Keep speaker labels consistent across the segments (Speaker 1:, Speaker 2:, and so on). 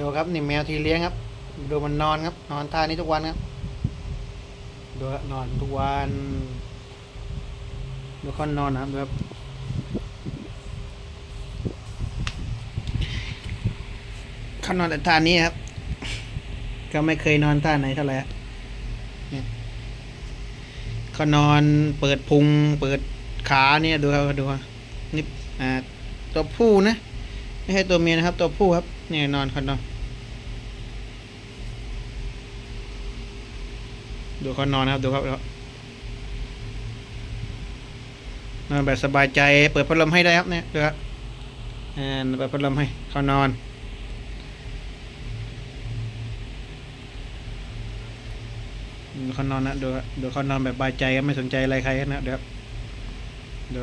Speaker 1: ดูครับนี่แมวที่เลี้ยงครับ ดูมันนอนครับ นอนท่านี้ทุกวันครับดูนอนทุกวันดูเขานอนนะครับดูครับเขานอนแต่ท่านี้ครับ ก็ไม่เคยนอนท่าไหนเท่าไหร่เนี่ยเขานอนเปิดพุง เปิดขาเนี่ยดูครับดูนี่อ่าตัวผู้นะ ไม่ใช่ตัวเมียนะครับ ตัวผู้ครับ เนี่ยนอนเขานอนดูเขานอนนะครับดูครับ ดูครับนอนแบบสบายใจ เปิดพัดลมให้ได้ครับเนี่ยดูครับอ่าเปิดพัดลมให้เขานอนดูเขานอนนะดูครับดูเขานอนแบบสบายใจไม่สนใจอะไรใครนะเดี๋ยวครับดู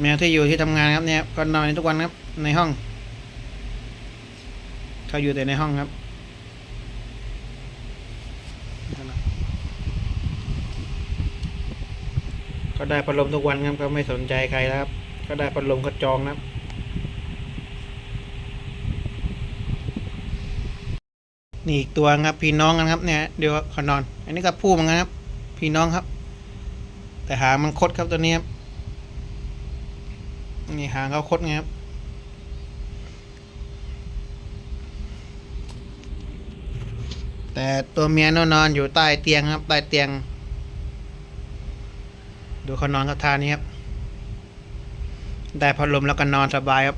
Speaker 1: แมวที่อยู่ที่ทำงานครับเนี่ยก็นอนทุกวันครับในห้อง เขาอยู่แต่ในห้องครับ ก็ได้พัดลมทุกวันครับก็ไม่สนใจใครแล้วครับ ก็ได้พัดลมก็จองนะครับนี่อีกตัวครับพี่น้องกันครับเนี่ยเดี๋ยวเขานอน อันนี้ก็พูดเหมือนกันครับ พี่น้องครับ แต่หางมันคดครับตัวนี้ครับนี่หางเขาคดไงครับ แต่ตัวเมียนอนอยู่ใต้เตียงครับ ใต้เตียง ดูเขานอนกับท่านี้ครับ ได้พัดลมแล้วก็นอนสบายครับ